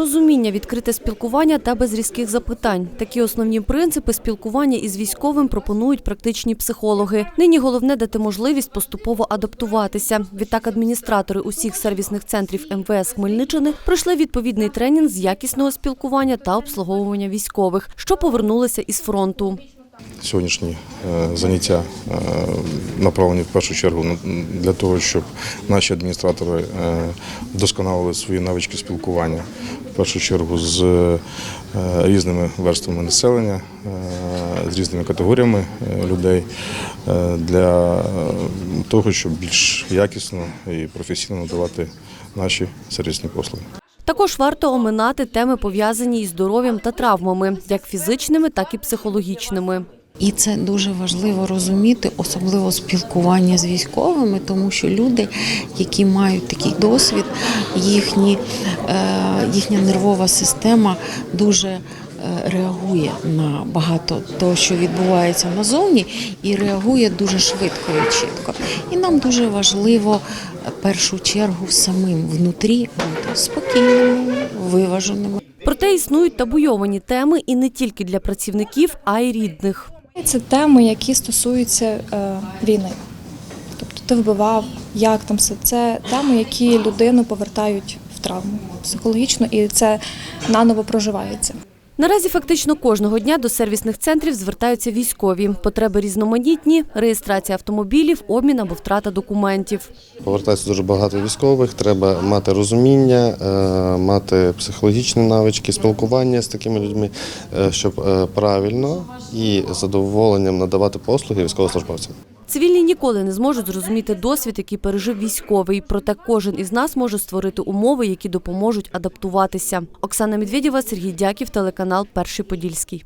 Розуміння, відкрите спілкування та без різких запитань. Такі основні принципи спілкування із військовим пропонують практичні психологи. Нині головне дати можливість поступово адаптуватися. Відтак адміністратори усіх сервісних центрів МВС Хмельниччини пройшли відповідний тренінг з якісного спілкування та обслуговування військових, що повернулися із фронту. Сьогоднішні е, заняття е, направлені в першу чергу для того, щоб наші адміністратори е, вдосконалили свої навички спілкування, в першу чергу з різними верствами населення, з різними категоріями людей для того, щоб більш якісно і професійно надавати наші сервісні послуги. Також варто оминати теми, пов'язані із здоров'ям та травмами, як фізичними, так і психологічними. І це дуже важливо розуміти, особливо спілкування з військовими, тому що люди, які мають такий досвід, їхні, е, їхня нервова система дуже е, реагує на багато того, що відбувається назовні, і реагує дуже швидко і чітко. І нам дуже важливо в першу чергу самим внутрі бути спокійними, виваженими. Проте існують табуйовані теми і не тільки для працівників, а й рідних. Це теми, які стосуються е, війни. Тобто ти вбивав, як там все. Це теми, які людину повертають в травму психологічно, і це наново проживається. Наразі фактично кожного дня до сервісних центрів звертаються військові. Потреби різноманітні, реєстрація автомобілів, обмін або втрата документів. Повертається дуже багато військових. Треба мати розуміння, е, мати психологічні навички, спілкування з такими людьми, е, щоб правильно і задоволенням надавати послуги військовослужбовцям. Цивільні ніколи не зможуть зрозуміти досвід, який пережив військовий. Проте кожен із нас може створити умови, які допоможуть адаптуватися. Оксана Медведєва, Сергій Дяків, телеканал Перший Подільський.